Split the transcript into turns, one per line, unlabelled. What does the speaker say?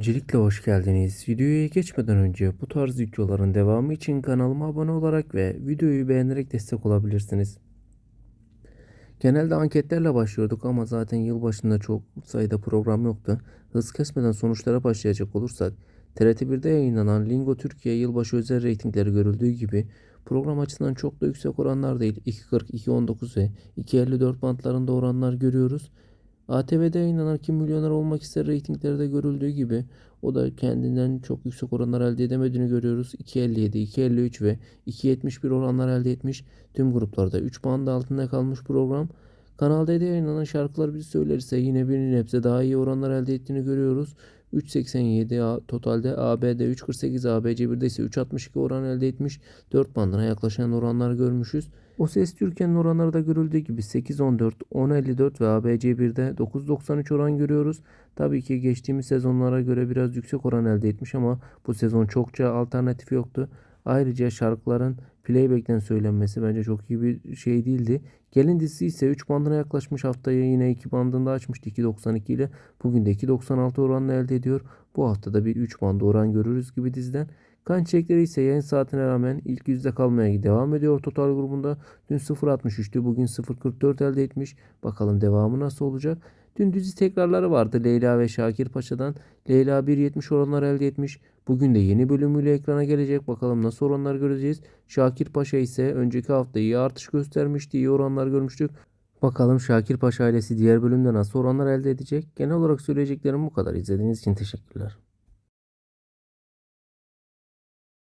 Öncelikle hoş geldiniz. Videoya geçmeden önce bu tarz videoların devamı için kanalıma abone olarak ve videoyu beğenerek destek olabilirsiniz. Genelde anketlerle başlıyorduk ama zaten yılbaşında çok sayıda program yoktu. Hız kesmeden sonuçlara başlayacak olursak TRT1'de yayınlanan Lingo Türkiye yılbaşı özel reytingleri görüldüğü gibi program açısından çok da yüksek oranlar değil. 2.40, 2.19 ve 2.54 bantlarında oranlar görüyoruz. ATV'de yayınlanan Kim Milyoner Olmak ister reytinglerde görüldüğü gibi o da kendinden çok yüksek oranlar elde edemediğini görüyoruz. 2.57, 2.53 ve 2.71 oranlar elde etmiş. Tüm gruplarda 3 band altında kalmış program. Kanal D'de yayınlanan şarkılar biz söylerse yine bir nebze daha iyi oranlar elde ettiğini görüyoruz. 3.87 A- totalde AB'de 3.48 ABC1'de ise 3.62 oran elde etmiş. 4 bandına yaklaşan oranlar görmüşüz. O Ses Türkiye'nin oranları da görüldüğü gibi 8.14, 10.54 ve ABC1'de 9.93 oran görüyoruz. Tabii ki geçtiğimiz sezonlara göre biraz yüksek oran elde etmiş ama bu sezon çokça alternatif yoktu. Ayrıca şarkıların playback'ten söylenmesi bence çok iyi bir şey değildi. Gelin dizisi ise 3 bandına yaklaşmış haftaya yine 2 bandında açmıştı 2.92 ile. Bugün de 2.96 oranla elde ediyor. Bu haftada bir 3 bandı oran görürüz gibi diziden. Kan çiçekleri ise yayın saatine rağmen ilk yüzde kalmaya devam ediyor total grubunda. Dün 0.63'tü bugün 0.44 elde etmiş. Bakalım devamı nasıl olacak. Dün dizi tekrarları vardı Leyla ve Şakir Paşa'dan. Leyla 1.70 oranlar elde etmiş. Bugün de yeni bölümüyle ekrana gelecek. Bakalım nasıl oranlar göreceğiz. Şakir Paşa ise önceki hafta iyi artış göstermişti. iyi oranlar görmüştük. Bakalım Şakir Paşa ailesi diğer bölümde nasıl oranlar elde edecek. Genel olarak söyleyeceklerim bu kadar. İzlediğiniz için teşekkürler.